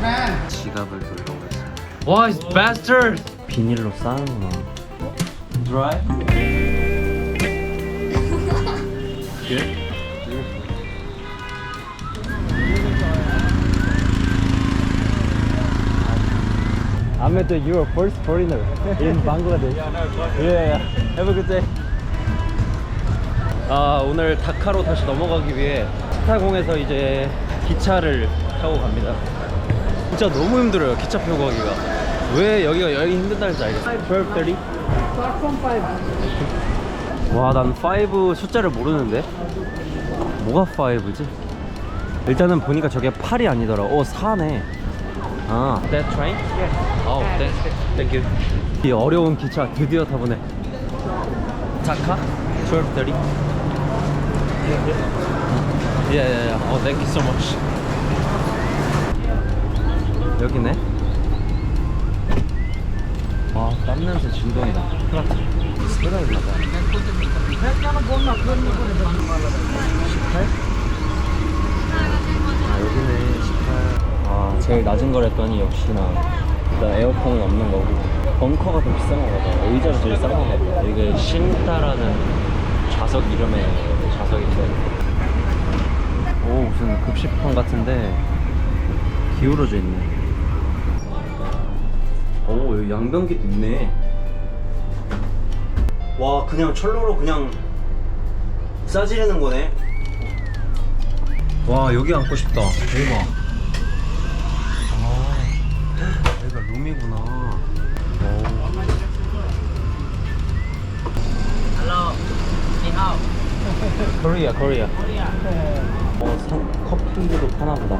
man. 지갑을 들고 있어. 와, 이 bastard! 비닐로 싸는구나. Dry? Good? Ahmed, you are first foreigner in Bangladesh. Yeah, yeah. Have a good day. 아 오늘 다카로 다시 넘어가기 위해 스타공에서 이제 기차를 타고 갑니다. 진짜 너무 힘들어요 기차 타고 가기가. 왜 여기가 여기 힘든다는지 알겠어. 12:30. 와, 난 5 숫자를 모르는데. 뭐가 5지? 일단은 보니까 저게 8이 아니더라. 오, 4네. 아, that train? Yes. 어, thank, thank you. 이 어려운 기차 드디어 타보네. 다카? 12:30. Yeah, yeah, yeah. Oh, thank you so much. 여기네. 아, 땀 냄새 진동이다. 큰일 났다. 쓰라일라봐. 18? 아, 여기네. 18. 아, 제일 낮은 거랬더니 역시나 일단 에어컨은 없는 거고 벙커가 더 비싼 거 같아. 의자가 제일 싼거 같아. 이게 신타라는 좌석 이름의 좌석인데. 오, 무슨 급식판 같은데 기울어져 있네. 양변기도 있네. 와 그냥 철로로 그냥 싸지르는 거네. 와 여기 앉고 싶다. 대박. 아 여기가 룸이구나. 오. Hello, ni hao. 코리아 코리아 어 산, 커피도 파나 보다.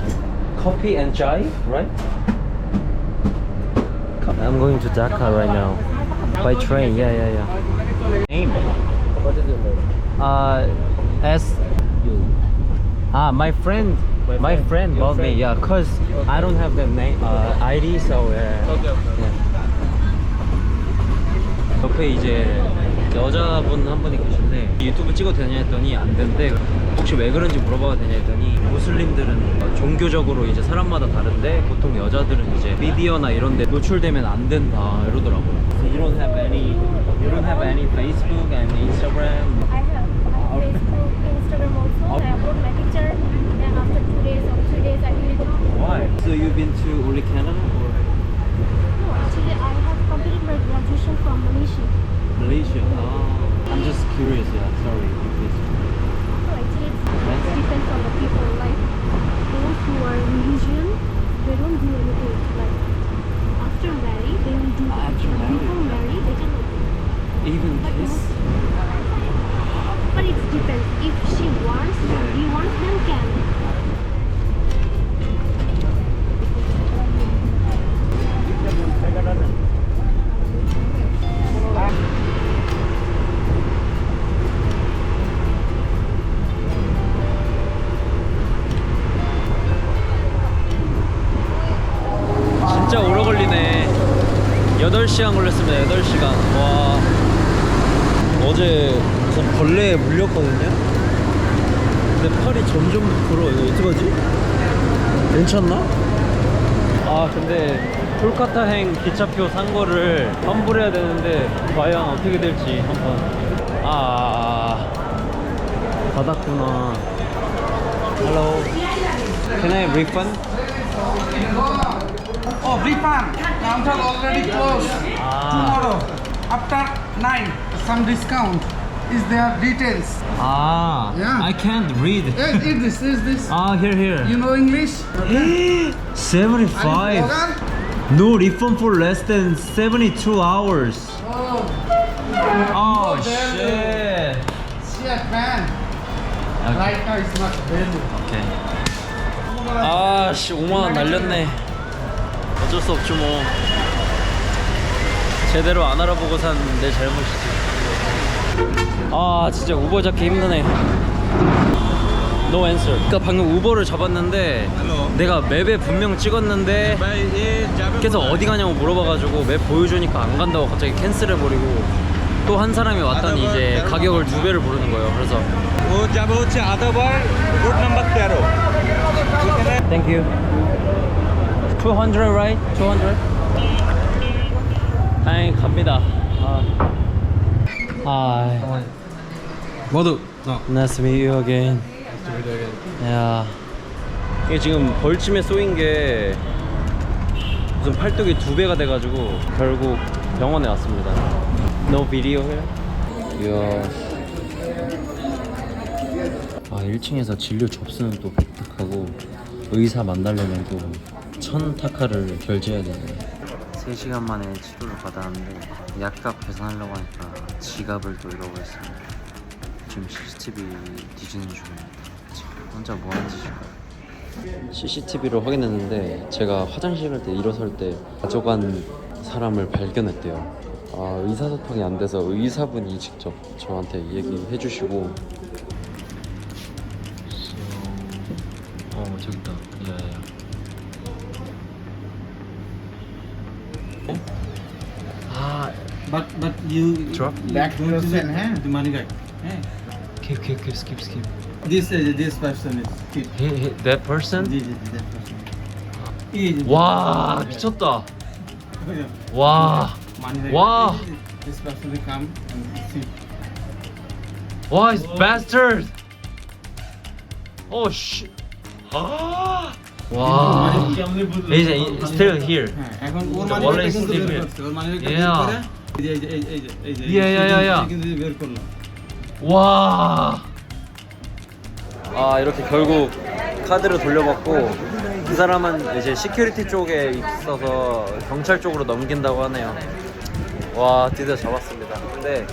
커피 and chai right? I'm going to Dhaka right now by train yeah yeah yeah name What is your name? uh S You. ah my friend My my friend. friend Your bought me friend. yeah cause I don't have the name uh, ID so uh, Okay, okay. yeah. 옆에 이제 여자분 한 분이 계신데 유튜브 찍어도 되냐 했더니 안 된대 혹시 왜 그런지 물어봐도 되냐 했더니 무슬림들은 종교적으로 이제 사람마다 다른데 보통 여자들은 이제 미디어나 이런 데 노출되면 안 된다 이러더라고 so You don't have any You don't have any Facebook and Instagram I have uh, Facebook, Instagram also. I upload my picture, and after two days or three days, I delete it. Why? So you've been to only Canada or No, actually, I have completed my graduation from Malaysia. Malaysia? Ah, I'm just curious, yeah, sorry please. Depends on the people. Like those who are religion, they don't do anything. Like after marry, they will do. that. After marry? Before marry, they cannot. Even But kiss? But it depends. If she wants, or he wants, then can. 근데 팔이 점점 부풀어 이거 어떡하지? 괜찮나? 아 근데 콜카타행 기차표 산 거를 환불해야 되는데 과연 어떻게 될지 한번 아 받았구나 Hello Can I refund? Oh, refund. Counter already closed. Ah. Tomorrow after nine, some discount. Is there details? Ah, Yeah. I can't read. Yes, is this? Is this? Ah, here, here. You know English? Are 75. you Logan? No refund for less than 72 hours. Oh, Oh, then- shit. shit, man. Okay. Right now it's not available. 오케이. 아, 씨, 5만 원 날렸네. 어쩔 수 없죠, 뭐. 제대로 안 알아보고 산 내 잘못이지. 아, 진짜 우버 잡기 힘드네. No answer. 그러니까 방금 우버를 잡았는데 내가 맵에 분명 찍었는데 계속 어디 가냐고 물어봐가지고 맵 보여주니까 안 간다고 갑자기 캔슬해버리고 또 한 사람이 왔더니 이제 가격을 두 배를 부르는 거예요. 그래서 ও যাবে হচ্ছে Adabar road number তেরো Thank you. 200 right? 200? 다행히 갑니다. 아. 아. 모두. 어. Nice to meet you again. 야. 이게 지금 벌침에 쏘인 게 무슨 팔뚝이 두 배가 돼가지고 결국 병원에 왔습니다. No video here? 이야. 아 1층에서 진료 접수는 또 독특하고 의사 만나려면 또 천 타카를 결제해야 되네 3시간 만에 치료를 받았는데 약값 계산하려고 하니까 지갑을 또 잃어버렸습니다. 지금 CCTV 뒤지는 중입니다. 참, 혼자 뭐 하는 짓일까요? CCTV로 확인했는데 제가 화장실 갈 때 일어설 때 가져간 사람을 발견했대요. 아 의사소통이 안 돼서 의사분이 직접 저한테 얘기해 주시고. 어 저기 있다 But but you Drop? back to the hand the money back. Eh? keep keep keep skip skip This uh, this person is keep. he, he, that person? This is that person. He- 와 미쳤다 Yeah. 와 Money back. Wow. This person will come and see. 와, 이 bastard. 오 씨. 아. 와. He's still here. হ্যাঁ, এখন ওর The money wallet back is কিন্তু still বের here. করছে, ওর money back টা Yeah. বের করে, এই যে- এই যে- এই যে- এই যে- এই যে- Yeah, yeah, yeah, yeah. কিন্তু বের করলো। 와. 아 이렇게 결국 카드를 돌려받고 그 사람은 이제 시큐리티 쪽에 있어서 경찰 쪽으로 넘긴다고 하네요. 와 드디어 잡았습니다. 근데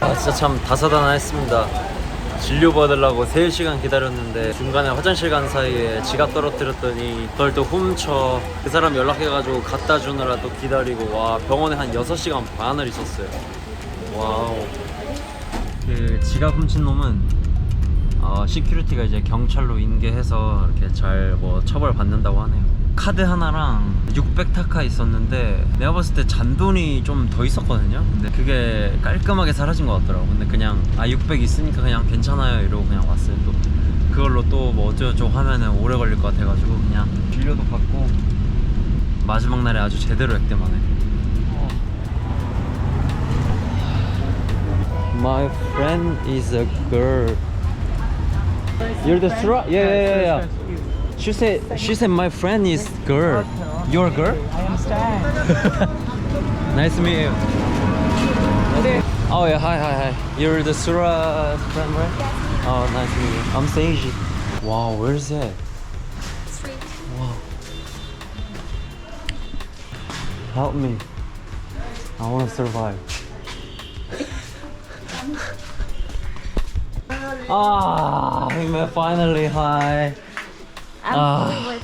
아, 진짜 참 다사다난했습니다. 진료 받으려고 3시간 기다렸는데 중간에 화장실 간 사이에 지갑 떨어뜨렸더니 그걸 또 훔쳐 그 사람 연락해가지고 갖다 주느라 또 기다리고 와 병원에 한 6시간 반을 있었어요. 와우. 그 지갑 훔친 놈은 어, 시큐리티가 이제 경찰로 인계해서 이렇게 잘 뭐 처벌 받는다고 하네요. 카드 하나랑 600타카 있었는데 내가 봤을 때 잔돈이 좀 더 있었거든요. 근데 그게 깔끔하게 사라진 것 같더라고. 근데 그냥 아 600 있으니까 그냥 괜찮아요 이러고 그냥 왔어요. 또 그걸로 또 뭐 어쩌고저쩌고 하면은 오래 걸릴 것 같아가지고 그냥 진료도 받고 마지막 날에 아주 제대로 액땜하네. My friend is a girl. You're the Sura? Yeah, yeah, yeah, yeah. She said, she said my friend is girl. You're a girl? I am Stan. nice to meet you. Oh yeah, hi, hi, hi. You're the Sura friend, right? Oh, nice to meet you. I'm Seiji. Wow, where's that? Street. Wow. Help me. I want to survive. ah, finally. Hi. I'm Ah. with.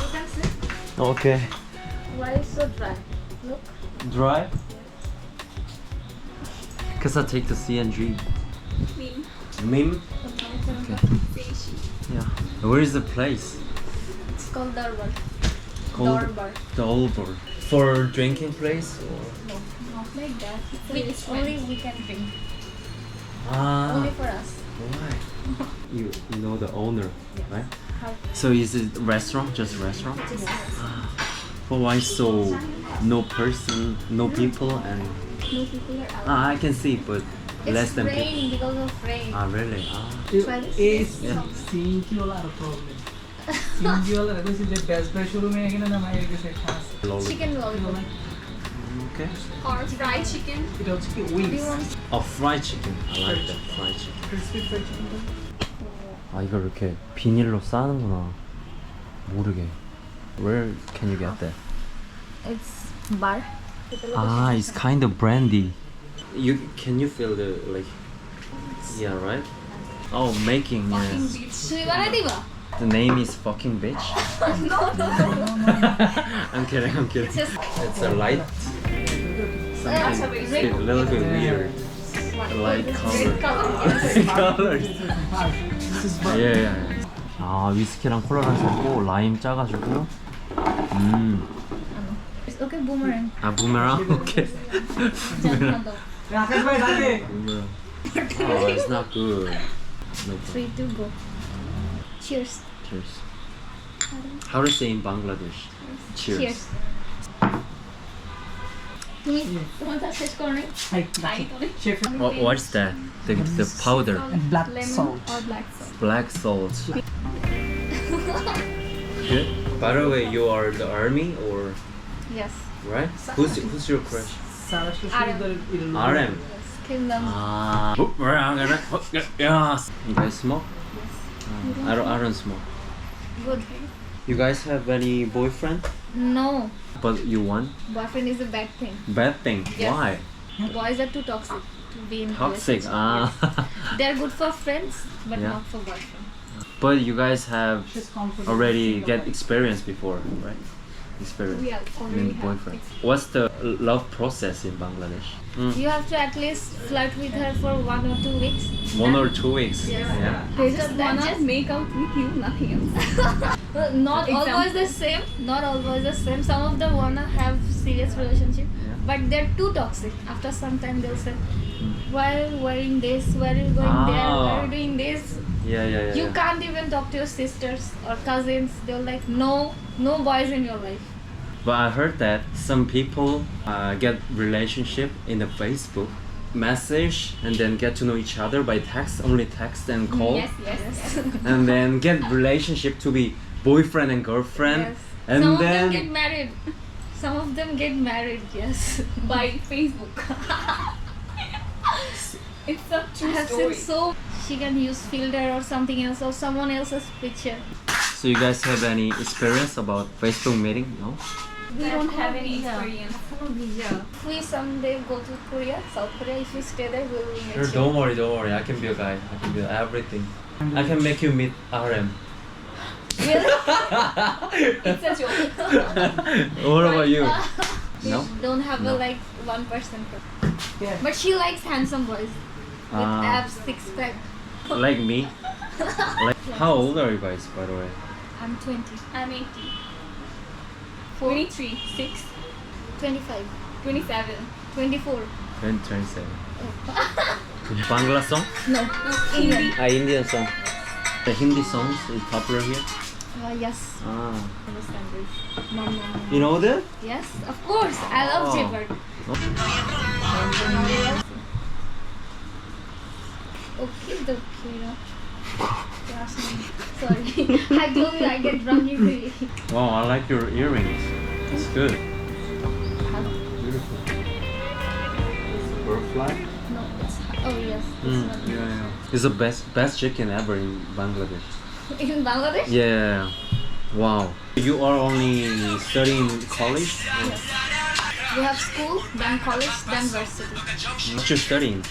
You can see. Okay. Why is so dry? Look. Dry? Because I take the CNG. Clean. Mim? Yeah. Where is the place? It's called Darbar. Darbar. Dolbor. For drinking place? Or? No, not like that. It's only we can drink. Ah. Only for us. Why? You you know the owner, right? How? So is it restaurant? Just restaurant? Just But why so no person, no people, and no people are out. ah, I can see, but it's less than people. rain because of rain. Ah, really? Ah. Well, Yeah. CNG OLA R problem CNG OLA দেখছি যে best by শোরুমে এখানে না মাইরে গেছে একটা আছে Lolly. chicken lollipop Okay. or fried chicken. এটা হচ্ছে কি Do you wings want? Oh, fried chicken. I like that fried chicken. Crispy fried chicken 아 이걸 이렇게 비닐로 싸는구나. 모르게. Where can you get that? It's bar. Ah, it's kind of brandy. You can you feel the like? Yeah, right. Oh, making yes. The name is fucking bitch. no, no, no, no. I'm kidding, I'm kidding. Just- It's a light. Something a little bit weird. A light color. colors. yeah, yeah. 아, 위스키랑 콜라랑 섞고 라임 짜가지고. 음. It's okay, boomerang. 아, 부메랑? 오케이. 부메랑. 부메랑. Oh, it's not good. Three, two, go. Cheers. Cheers. How to say in Bangladesh? Cheers. Cheers. তুমি তোমারটা শেষ করো নাই chef What, what's that? The, the powder. black lemon salt. or black salt Black salt. Good. By the way, you are the army or yes right? Who's who's your crush? সারা শ্বশুরদের ইল- RM. kingdom Ah. Yes. You guys smoke? Uh, I don't. I don't smoke. good You guys have any boyfriend? no But you want boyfriend is a bad thing bad thing. Yes. Why? boys are too toxic to be in Toxic. relationship. Ah. they're good for friends but Yeah. not for boyfriend but you guys have already get experience before, right? Experience. we are in already have boyfriend. What's the love process in Bangladesh? Mm. you have to at least flirt with her for one or two weeks One or two weeks. Yes. Yeah. They just wanna make out with you, nothing else. Well, not all Example. boys the same. Not always the same. Some of them wanna have serious relationship, Yeah. but they're too toxic. After some time, they'll say, "Why are you wearing this? Why are you going there? Why are Ah. you doing this?" Yeah, yeah, yeah. You yeah. can't even talk to your sisters or cousins. They're like, "No, no boys in your life." But I heard that some people uh, get relationship in the Facebook message and then get to know each other by text, only text and call, Yes, yes, yes. and then get relationship to be boyfriend and girlfriend, Yes. and Some then of them get married. Some of them get married. Yes. By Facebook. it's a I true have story. seen so. She can use filter or something else or someone else's picture. so you guys have any experience about Facebook meeting? No. we don't have any Yeah. experience. If we someday go to Korea, South Korea, if we stay there, we will meet Sure, you. don't worry, don't worry. I can be a guy. I can be everything. I can make you meet RM. Really? It's a joke. what about you? She No? don't have No. a like one person. Yeah. But she likes handsome boys with Ah. abs, six pack. Like me? Like how old are you guys, by the way? I'm 20. I'm 18. 23, 6, 25. 27. 24. 20, 27. Bangla song? No. Indian. Ah, Indian song. The Hindi songs is popular here. Uh, yes. Ah. Understand this. You know that? Yes, of course. I love Oh. Jaybird. Okay, the okay, me. Sorry. I told you I get drunk easily. Wow, I like your earrings. It's good. Beautiful. Butterfly? No, it's oh yes. This Mm, one. yeah, yeah. It's the best best chicken ever in Bangladesh. In Bangladesh? Yeah. Wow. You are only studying college? We have school, then college, then varsity. What you studying?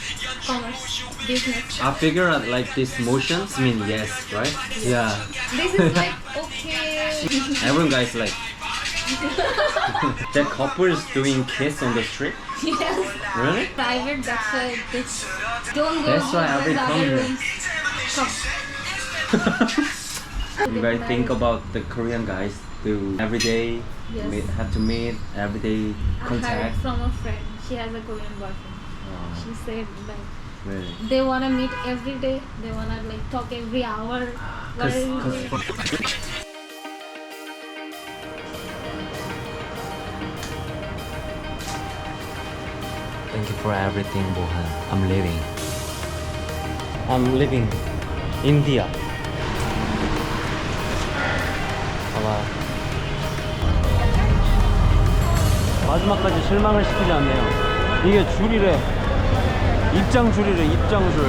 Commerce, business. I figure out like these motions mean yes, right? Yeah. This is like okay. Everyone guys like that couple is doing kiss on the street. yes. Really? Private, that's why this. Don't go That's why I become other here. Come. You guys think about the Korean guys do every day Yes. meet, have to meet every day I heard contact. from a friend. She has a Korean boyfriend. Wow, She said like really. they wanna meet every day. They wanna like talk every hour. Ah, what are you doing? Thank you for everything, Bohan. I'm leaving. I'm leaving India. 봐봐. 마지막까지 실망을 시키지 않네요. 이게 줄이래. 입장 줄이래, 입장 줄.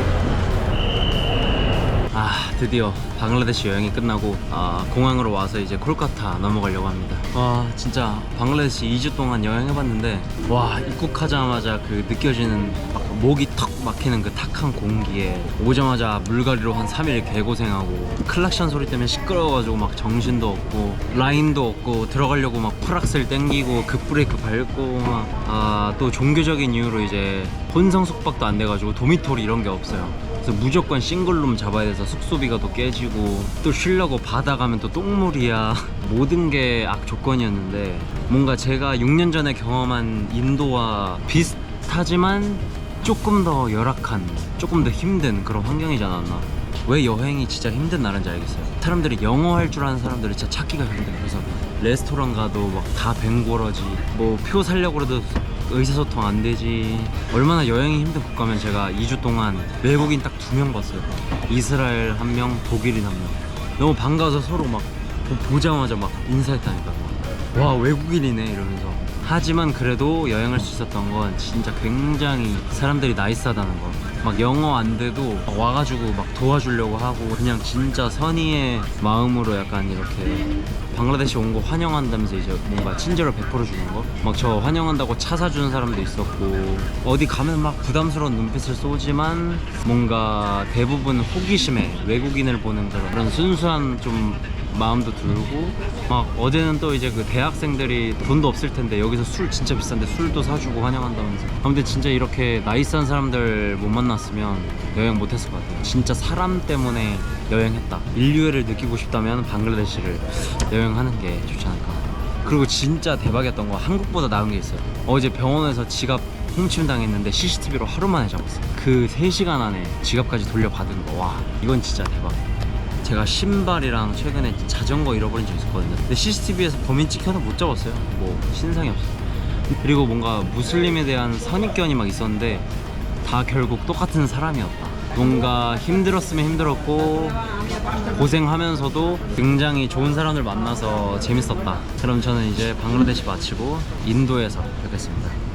아, 드디어 방글라데시 여행이 끝나고 아, 공항으로 와서 이제 콜카타 넘어가려고 합니다. 와, 진짜 방글라데시 2주 동안 여행해봤는데 와, 입국하자마자 그 느껴지는 막 목이 턱 막히는 그 탁한 공기에 오자마자 물갈이로 한 3일 개고생하고 클락션 소리 때문에 시끄러워가지고 막 정신도 없고 라인도 없고 들어가려고 막 풀악셀 땡기고 급브레이크 밟고 막 아, 또 종교적인 이유로 이제 본성 숙박도 안 돼가지고 도미토리 이런 게 없어요. 그래서 무조건 싱글룸 잡아야 돼서 숙소비가 또 깨지고 또 쉬려고 바다 가면 또 똥물이야 모든 게 악 조건이었는데 뭔가 제가 6년 전에 경험한 인도와 비슷하지만 조금 더 열악한 조금 더 힘든 그런 환경이지 않았나 왜 여행이 진짜 힘든 나라인지 알겠어요. 사람들이 영어 할 줄 아는 사람들은 진짜 찾기가 힘들어요. 그래서 레스토랑 가도 막 다 뱅고러지. 뭐 표 살려고 해도 의사소통 안 되지. 얼마나 여행이 힘든 국가면 제가 2주 동안 외국인 딱 두 명 봤어요. 이스라엘 한 명, 독일인 한 명. 너무 반가워서 서로 막 보- 보자마자 막 인사했다니까. 와 외국인이네 이러면서. 하지만 그래도 여행할 수 있었던 건 진짜 굉장히 사람들이 나이스하다는 거. 막 영어 안 돼도 막 와가지고 막 도와주려고 하고 그냥 진짜 선의의 마음으로 약간 이렇게 방글라데시 온 거 환영한다면서 이제 뭔가 친절을 베풀어 주는 거. 막 저 환영한다고 차 사주는 사람도 있었고 어디 가면 막 부담스러운 눈빛을 쏘지만 뭔가 대부분 호기심에 외국인을 보는 그런, 그런 순수한 좀 마음도 들고 막 어제는 또 이제 그 대학생들이 돈도 없을 텐데 여기서 술 진짜 비싼데 술도 사주고 환영한다면서. 아무튼 진짜 이렇게 나이스한 사람들 못 만났으면 여행 못 했을 것 같아요. 진짜 사람 때문에 여행했다. 인류애를 느끼고 싶다면 방글라데시를 여행하는 게 좋지 않을까. 그리고 진짜 대박이었던 거 한국보다 나은 게 있어요. 어제 병원에서 지갑 훔침 당했는데 CCTV로 하루 만에 잡았어요. 그 3시간 안에 지갑까지 돌려받은 거와 이건 진짜 대박 제가 신발이랑 최근에 자전거 잃어버린 적 있었거든요. 근데 CCTV에서 범인 찍혀서 못 잡았어요. 뭐 신상이 없어. 그리고 뭔가 무슬림에 대한 선입견이 막 있었는데 다 결국 똑같은 사람이었다. 뭔가 힘들었으면 힘들었고 고생하면서도 굉장히 좋은 사람들 만나서 재밌었다. 그럼 저는 이제 방글라데시 마치고 인도에서 뵙겠습니다.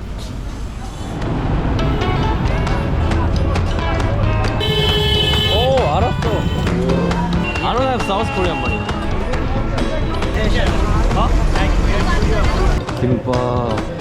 Have South Korean money. 어? 김밥